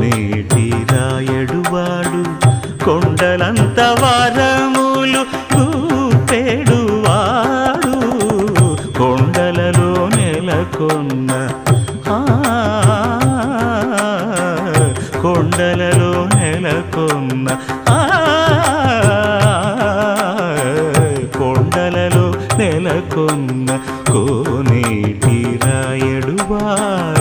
నేటి రాయడువాడు కొండలంత వారములు కూపేడువాడు. కొండలలో నెలకొన్న కొండలలో నెలకొన్న కొండలలో నెలకొన్న కోనేటి రాయడువాడు.